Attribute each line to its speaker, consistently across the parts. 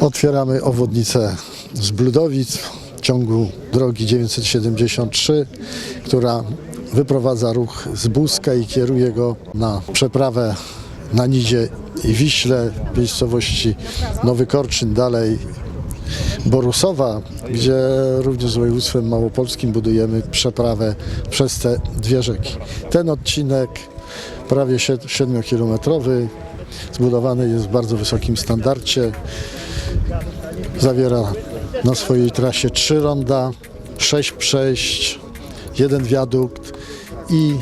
Speaker 1: Otwieramy obwodnicę z Bludowic w ciągu drogi 973, która wyprowadza ruch z Buska i kieruje go na przeprawę na Nidzie i Wiśle w miejscowości Nowy Korczyn, dalej Borusowa, gdzie również z województwem małopolskim budujemy przeprawę przez te dwie rzeki. Ten odcinek prawie 7-kilometrowy, zbudowany jest w bardzo wysokim standardzie. Zawiera na swojej trasie trzy ronda, sześć przejść, jeden wiadukt i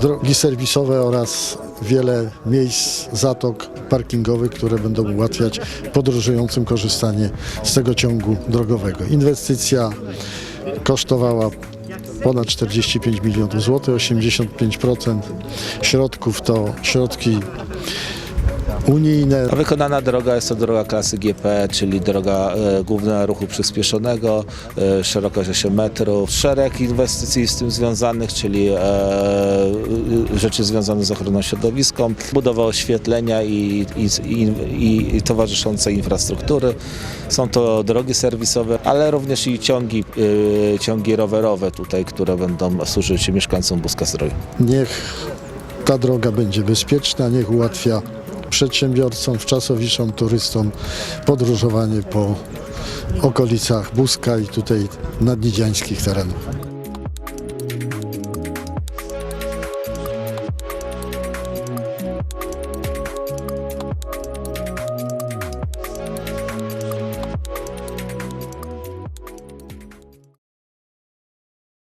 Speaker 1: drogi serwisowe oraz wiele miejsc, zatok parkingowych, które będą ułatwiać podróżującym korzystanie z tego ciągu drogowego. Inwestycja kosztowała ponad 45 milionów złotych, 85% środków to środki unijne.
Speaker 2: Wykonana droga jest to droga klasy GP, czyli droga e, główna ruchu przyspieszonego, e, szerokość 8 metrów, szereg inwestycji z tym związanych, czyli e, e, rzeczy związane z ochroną środowiską, budowa oświetlenia i, i, i, i towarzyszącej infrastruktury. Są to drogi serwisowe, ale również i ciągi, e, ciągi rowerowe tutaj, które będą służyć mieszkańcom Buska Zdroju.
Speaker 1: Niech ta droga będzie bezpieczna, niech ułatwia przedsiębiorcom, wczasowiczom, turystom podróżowanie po okolicach Buska i tutaj nadnidziańskich terenów.